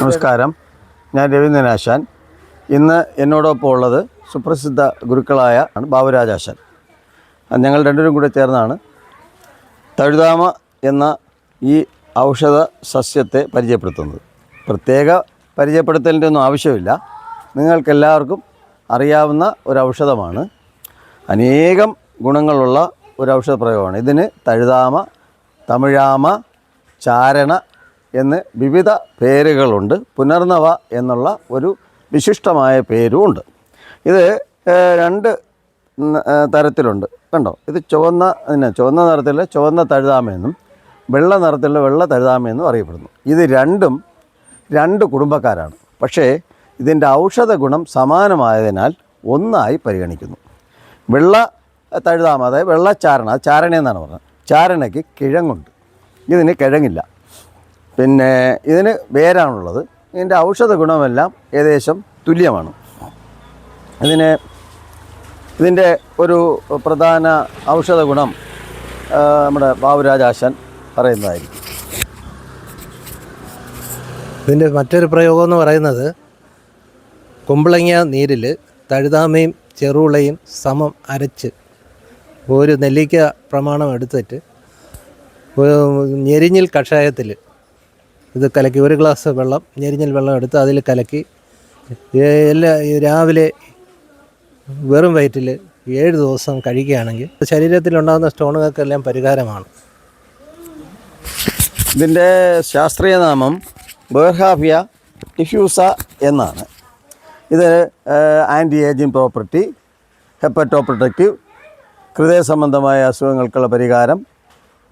നമസ്കാരം. ഞാൻ രവീന്ദ്രനാശാൻ ഇന്ന് എന്നോടൊപ്പം ഉള്ളത് സുപ്രസിദ്ധ ഗുരുക്കളായ ബാബുരാജാശാൻ ഞങ്ങൾ രണ്ടുപേരും കൂടെ ചേർന്നാണ്. തഴുതാമ എന്ന ഈ ഔഷധ സസ്യത്തെ പരിചയപ്പെടുത്തുന്നത്. പ്രത്യേക പരിചയപ്പെടുത്തലിന്റെ ഒന്നും ആവശ്യമില്ല. നിങ്ങൾക്കെല്ലാവർക്കും അറിയാവുന്ന ഒരു ഔഷധമാണ്. അനേകം ഗുണങ്ങളുള്ള ഒരു ഔഷധ പ്രയോഗമാണ് ഇതിന് തഴുതാമ തമിഴാമ ചാരണ എന്ന് വിവിധ പേരുകളുണ്ട്. പുനർനവ എന്നുള്ള ഒരു വിശിഷ്ടമായ പേരും ഉണ്ട് ഇത് രണ്ട് തരത്തിലുണ്ട്. കണ്ടോ? ഇത് ചുവന്ന പിന്നെ ചുവന്ന നിറത്തിൽ ചുവന്ന തഴുതാമയെന്നും വെള്ള നിറത്തിലുള്ള വെള്ള തഴുതാമയെന്നും അറിയപ്പെടുന്നു. ഇത് രണ്ടും രണ്ട് കുടുംബക്കാരാണ്. പക്ഷേ ഇതിന്റെ ഔഷധ ഗുണം സമാനമായതിനാൽ ഒന്നായി പരിഗണിക്കുന്നു. വെള്ള തഴുതാമ അതായത് വെള്ളച്ചാരണ അത് ചാരണ എന്നാണ് പറഞ്ഞത്. ചാരണയ്ക്ക് കിഴങ്ങുണ്ട്. ഇതിന് കിഴങ്ങില്ല. പിന്നെ ഇതിന് വേരാണുള്ളത്. ഇതിന്റെ ഔഷധ ഗുണമെല്ലാം ഏകദേശം തുല്യമാണ്. ഇതിന് ഇതിന്റെ ഒരു പ്രധാന ഔഷധ ഗുണം നമ്മുടെ ബാബുരാജാശൻ പറയുന്നതായിരിക്കും. ഇതിന്റെ മറ്റൊരു പ്രയോഗം എന്ന് പറയുന്നത് കുമ്പളങ്ങ നീരിൽ തഴുതാമയും ചെറുളയും സമം അരച്ച് ഒരു നെല്ലിക്ക പ്രമാണം എടുത്തിട്ട് ഞെരിഞ്ഞിൽ കഷായത്തിൽ ഇത് കലക്കി ഒരു ഗ്ലാസ് വെള്ളം ഞെരിഞ്ഞൽ വെള്ളം എടുത്ത് അതിൽ കലക്കി. എല്ലാ രാവിലെ വെറും വയറ്റിൽ ഏഴ് ദിവസം കഴിക്കുകയാണെങ്കിൽ ശരീരത്തിലുണ്ടാകുന്ന സ്റ്റോണുകൾക്കെല്ലാം പരിഹാരമാണ്. ഇതിന്റെ ശാസ്ത്രീയ നാമം ബേർഹാഫിയ ടിഷ്യൂസ എന്നാണ്. ഇത് anti ageing property hepatoprotective ഹൃദയ സംബന്ധമായ അസുഖങ്ങൾക്കുള്ള പരിഹാരം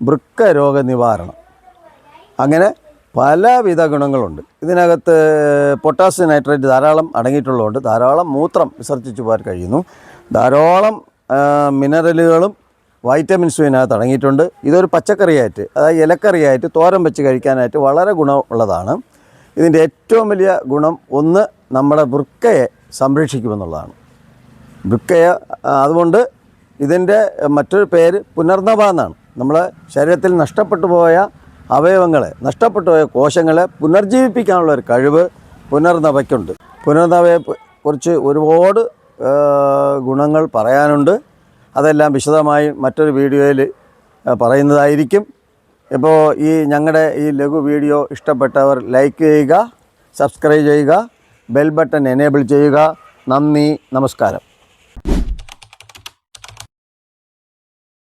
വൃക്ക രോഗനിവാരണം അങ്ങനെ പലവിധ ഗുണങ്ങളുണ്ട്. ഇതിനകത്ത് പൊട്ടാസ്യം നൈട്രേറ്റ് ധാരാളം അടങ്ങിയിട്ടുള്ളതുകൊണ്ട് ധാരാളം മൂത്രം വിസർജിച്ചു പോകാൻ കഴിയുന്നു. ധാരാളം മിനറലുകളും വൈറ്റമിൻസും ഇതിനകത്ത് അടങ്ങിയിട്ടുണ്ട്. ഇതൊരു പച്ചക്കറിയായിട്ട് അതായത് ഇലക്കറിയായിട്ട് തോരൻ വെച്ച് കഴിക്കാനായിട്ട് വളരെ ഗുണമുള്ളതാണ്. ഇതിന്റെ ഏറ്റവും വലിയ ഗുണം ഒന്ന് നമ്മുടെ വൃക്കയെ സംരക്ഷിക്കുമെന്നുള്ളതാണ്. വൃക്കയെ അതുകൊണ്ട് ഇതിന്റെ മറ്റൊരു പേര് പുനർനവ എന്നാണ്. നമ്മളെ ശരീരത്തിൽ നഷ്ടപ്പെട്ടു പോയ അവയവങ്ങളെ നഷ്ടപ്പെട്ടു പോയ കോശങ്ങളെ പുനർജീവിപ്പിക്കാനുള്ള ഒരു കഴിവ് പുനർനവയ്ക്കുണ്ട്. പുനർനവയെ പ- കുറിച്ച് ഒരുപാട് ഗുണങ്ങൾ പറയാനുണ്ട്. അതെല്ലാം വിശദമായി മറ്റൊരു വീഡിയോയിൽ പറയുന്നതായിരിക്കും. ഇപ്പോൾ ഈ ഞങ്ങളുടെ ഈ ലഘു വീഡിയോ ഇഷ്ടപ്പെട്ടവർ ലൈക്ക് ചെയ്യുക സബ്സ്ക്രൈബ് ചെയ്യുക ബെൽ ബട്ടൺ എനേബിൾ ചെയ്യുക. നന്ദി നമസ്കാരം.